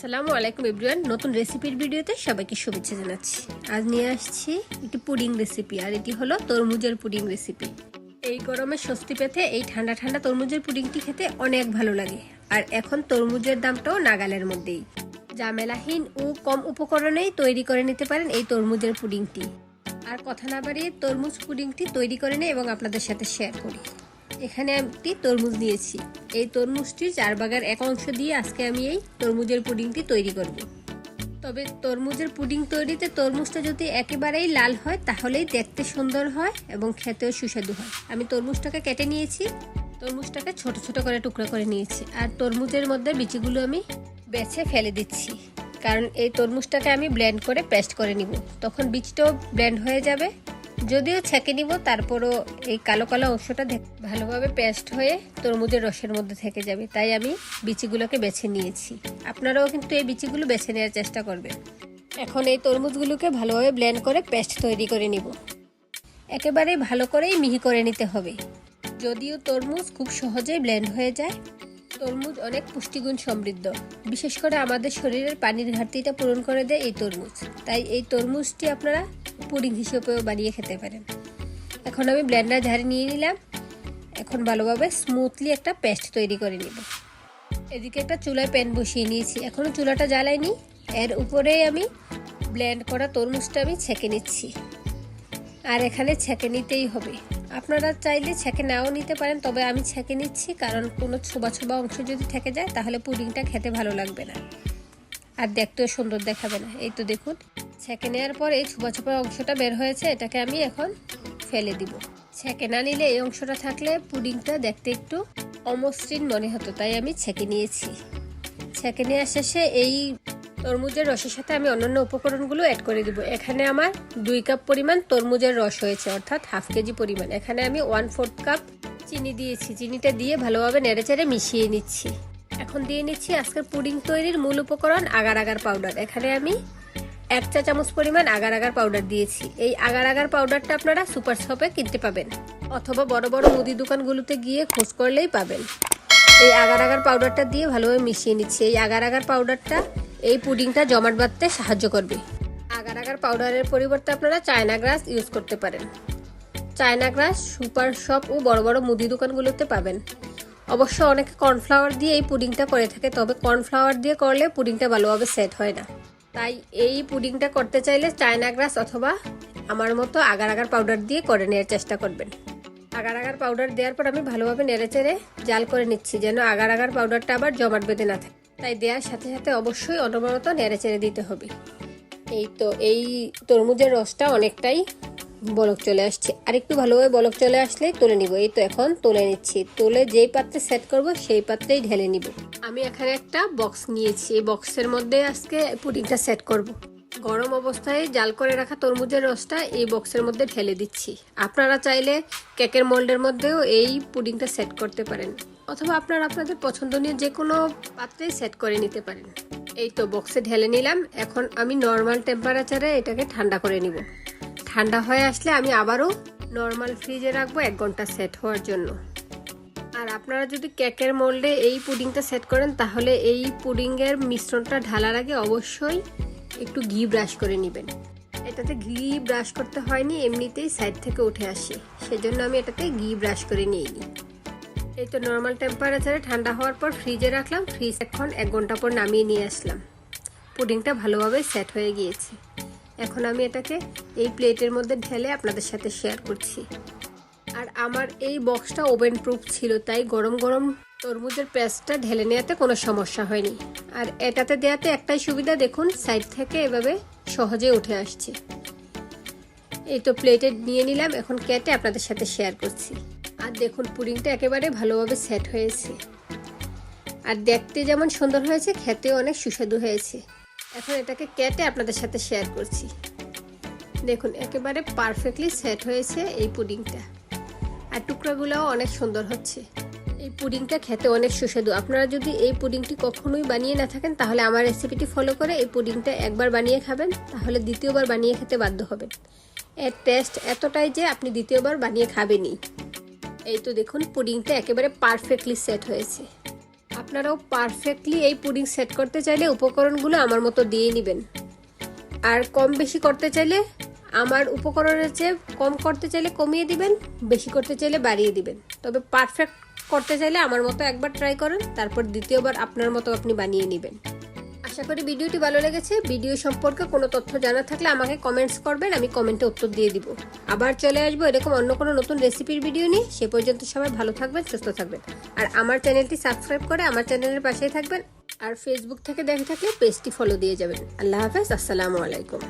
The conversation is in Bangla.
আসসালামু আলাইকুম এভরিওয়ান। নতুন রেসিপির ভিডিওতে সবাইকে শুভেচ্ছা জানাচ্ছি। আজ নিয়ে আসছি একটি পুডিং রেসিপি, আর এটি হলো তরমুজের পুডিং রেসিপি। এই গরমে স্বস্তি পেতে এই ঠান্ডা ঠান্ডা তরমুজের পুডিংটি খেতে অনেক ভালো লাগে। আর এখন তরমুজের দামটাও নাগালের মধ্যেই। জামেলাহীন ও কম উপকরণেই তৈরি করে নিতে পারেন এই তরমুজের পুডিংটি। আর কথা না বাড়িয়ে তরমুজ পুডিংটি তৈরি করে নিই এবং আপনাদের সাথে শেয়ার করি। এখানে একটি তরমুজ নিয়েছি এই তরমুজটির চার বাগার এক অংশ দিয়ে আজকে আমি এই তরমুজের পুডিংটি তৈরি করব। তবে তরমুজের পুডিং তৈরিতে তরমুজটা যদি একেবারেই লাল হয়, তাহলেই দেখতে সুন্দর হয় এবং খেতেও সুস্বাদু হয়। আমি তরমুজটাকে কেটে নিয়েছি। তরমুজটাকে ছোট ছোট করে টুকরো করে নিয়েছি। আর তরমুজের মধ্যে বিচিগুলো আমি বেছে ফেলে দিচ্ছি। কারণ এই তরমুজটাকে আমি ব্লেন্ড করে পেস্ট করে নিব। তখন বীজটাও ব্লেন্ড হয়ে যাবে। যদিও ছেঁকে নিব, তারপরও এই কালো কালো অংশটা ভালোভাবে পেস্ট হয়ে তরমুজের রসের মধ্যে থেকে যাবে। তাই আমি বিচিগুলোকে বেছে নিয়েছি। আপনারাও কিন্তু এই বিচিগুলো বেছে নেওয়ার চেষ্টা করবেন। এখন এই তরমুজগুলোকে ভালোভাবে ব্লেন্ড করে পেস্ট তৈরি করে নিব। একেবারেই ভালো করেই মিহি করে নিতে হবে। যদিও তরমুজ খুব সহজেই ব্লেন্ড হয়ে যায়, তরমুজ অনেক পুষ্টিগুণ সমৃদ্ধ। বিশেষ করে আমাদের শরীরের পানির ঘাটতিটা পূরণ করে দেয় এই তরমুজ। তাই এই তরমুজটি আপনারা পুডিং হিসেবেও বানিয়ে খেতে পারেন। এখন আমি ব্লেন্ডার ঝাড়ি নিয়ে নিলাম। এখন ভালোভাবে স্মুথলি একটা পেস্ট তৈরি করে নিব। এদিকে একটা চুলায় প্যান বসিয়ে নিয়েছি। এখনও চুলাটা জ্বালাইনি। এর উপরেই আমি ব্লেন্ড করা তরমুজটা আমি ছেঁকে নিচ্ছি। আর এখানে ছেঁকে নিতেই হবে। আপনারা চাইলে ছেঁকে নাও নিতে পারেন, তবে আমি ছেঁকে নিচ্ছি কারণ কোনো ছোবা ছোবা অংশ যদি থেকে যায়, তাহলে পুডিংটা খেতে ভালো লাগবে না। আর দেখতেও সুন্দর দেখাবে না। এই তো দেখুন। ছেঁকে নেওয়ার পর এই ছোবা ছোবা অংশটা বের হয়েছে, এটাকে আমি এখন ফেলে দিব। ছেঁকে না নিলে এই অংশটা থাকলে পুডিংটা দেখতে একটু অমসৃণ মনে হতো, তাই আমি ছেঁকে নিয়েছি। ছেঁকে নেওয়ার শেষে এই তরমুজের রসের সাথে আমি অন্যান্য উপকরণগুলো অ্যাড করে দিব। এখানে আমার দুই কাপ পরিমাণ তরমুজের রস হয়েছে, অর্থাৎ হাফ কেজি পরিমাণ। এখানে আমি ওয়ান ফোর্থ কাপ চিনি দিয়েছি। চিনিটা দিয়ে ভালোভাবে নেড়েচেড়ে মিশিয়ে নিচ্ছি। এখন দিয়ে নিচ্ছি আজকের পুডিং তৈরির মূল উপকরণ, আগার আগার পাউডার এখানে আমি এক চা চামচ পরিমাণ আগার আগার পাউডার দিয়েছি। এই আগার আগার পাউডারটা আপনারা সুপার শপে কিনতে পাবেন। অথবা বড় বড় মুদি দোকানগুলোতে গিয়ে খোঁজ করলেই পাবেন। এই আগার আগার পাউডারটা দিয়ে ভালোভাবে মিশিয়ে নিচ্ছি। এই আগার আগার পাউডারটা এই পুডিংটা জমাট বাঁধতে সাহায্য করবে। আগার আগার পাউডারের পরিবর্তে আপনারা চায়না গ্রাস ইউজ করতে পারেন। চায়না গ্রাস সুপার শপ ও বড় বড় মুদি দোকানগুলোতে পাবেন। অবশ্য অনেকে কর্নফ্লাওয়ার দিয়ে এই পুডিংটা করে থাকে, তবে কর্নফ্লাওয়ার দিয়ে করলে পুডিংটা ভালোভাবে সেট হয় না। তাই এই পুডিংটা করতে চাইলে চায়না গ্রাস অথবা আমার মতো আগার আগার পাউডার দিয়ে করে নেওয়ার চেষ্টা করবেন। আগার আগার পাউডার দেওয়ার পর আমি ভালোভাবে নেড়েচেড়ে জাল করে নিচ্ছি যেন আগার আগার পাউডারটা আবার জমাট বেঁধে না থাকে। তাই দেওয়ার সাথে সাথে অবশ্যই অনবরত নেড়েচেড়ে দিতে হবে। এই তো এই তরমুজের রসটা অনেকটাই বলক চলে আসছে। আর একটু ভালোভাবে বলক চলে আসলেই তুলে নিব। এই তো এখন তুলে নিচ্ছি। তুলে যেই পাত্রে সেট করব, সেই পাত্রেই ঢেলে নিব। আমি এখানে একটা বক্স নিয়েছি। এই বক্সের মধ্যে আজকে পুডিংটা সেট করব। গরম অবস্থায় জাল করে রাখা তরমুজের রসটা এই বক্সের মধ্যে ঢেলে দিচ্ছি। আপনারা চাইলে কেকের মোল্ডের মধ্যেও এই পুডিংটা সেট করতে পারেন। অথবা আপনারা আপনাদের পছন্দনীয় যে কোনো পাত্রে সেট করে নিতে পারেন। এই তো বক্সে ঢেলে নিলাম। এখন আমি নর্মাল টেম্পারেচারে এটাকে ঠান্ডা করে নিব। ঠান্ডা হয়ে আসলে আমি আবারও নর্মাল ফ্রিজে রাখব এক ঘণ্টা সেট হওয়ার জন্য। আর আপনারা যদি কেকের মোল্ডে এই পুডিংটা সেট করেন, তাহলে এই পুডিংয়ের মিশ্রণটা ঢালার আগে অবশ্যই একটু ঘি ব্রাশ করে নেবেন। এটাতে ঘি ব্রাশ করতে হয়নি, এমনিতেই সাইড থেকে উঠে আসে। সেজন্য আমি এটাতে ঘি ব্রাশ করে নিয়ে নিই এই তো নর্মাল টেম্পারেচারে ঠান্ডা হওয়ার পর ফ্রিজে রাখলাম। ফ্রিজ এখন এক ঘণ্টা পর নামিয়ে নিয়ে আসলাম। পুডিংটা ভালোভাবে সেট হয়ে গিয়েছে। এখন আমি এটাকে এই প্লেটের মধ্যে ঢেলে আপনাদের সাথে শেয়ার করছি। আর আমার এই বক্সটা ওভেন প্রুফ ছিল, তাই গরম গরম তরমুজের পেস্টটা ঢেলে নেওয়াতে কোনো সমস্যা হয়নি। আর এটাতে দেওয়াতে একটাই সুবিধা, দেখুন সাইড থেকে এভাবে সহজে উঠে আসছে। এই তো প্লেটে নিয়ে নিলাম, এখন কেটে আপনাদের সাথে শেয়ার করছি। আর দেখুন, পুডিংটা একেবারে ভালোভাবে সেট হয়েছে। আর দেখতে যেমন সুন্দর হয়েছে, খেতেও অনেক সুস্বাদু হয়েছে। এখন এটাকে কেটে আপনাদের সাথে শেয়ার করছি। দেখুন, একেবারে পারফেক্টলি সেট হয়েছে এই পুডিংটা। আর টুকরাগুলোও অনেক সুন্দর হচ্ছে। এই পুডিংটা খেতে অনেক সুস্বাদু। আপনারা যদি এই পুডিংটি কখনোই বানিয়ে না থাকেন, তাহলে আমার রেসিপিটি ফলো করে এই পুডিংটা একবার বানিয়ে খাবেন, তাহলে দ্বিতীয়বার বানিয়ে খেতে বাধ্য হবেন। এর টেস্ট এতটাই যে আপনি দ্বিতীয়বার বানিয়ে খাবেনই। এই তো দেখুন, পুডিংটা একেবারে পারফেক্টলি সেট হয়েছে। আপনারাও পারফেক্টলি এই পুডিং সেট করতে চাইলে উপকরণগুলো আমার মতো দিয়ে নেবেন। আর কম বেশি করতে চাইলে আমার উপকরণের চেয়ে কম করতে চাইলে কমিয়ে দিবেন, বেশি করতে চাইলে বাড়িয়ে দিবেন। তবে পারফেক্ট করতে চাইলে আমার মতো একবার ট্রাই করেন, তারপর দ্বিতীয়বার আপনার মতো আপনি বানিয়ে নেবেন। আশা করি ভিডিওটি ভালো লেগেছে। ভিডিও সম্পর্কে কোনো তথ্য জানা থাকলে আমাকে কমেন্টস করবেন, আমি কমেন্টে উত্তর দিয়ে দিব। আবার চলে আসব এরকম অন্য কোনো নতুন রেসিপির ভিডিও নিয়ে। সে পর্যন্ত সবাই ভালো থাকবেন, সুস্থ থাকবেন। আর আমার চ্যানেলটি সাবস্ক্রাইব করে আমার চ্যানেলের পাশেই থাকবেন। আর ফেসবুক থেকে দেখে থাকলে পেজটি ফলো দিয়ে যাবেন। আল্লাহ হাফেজ, আসসালামু আলাইকুম।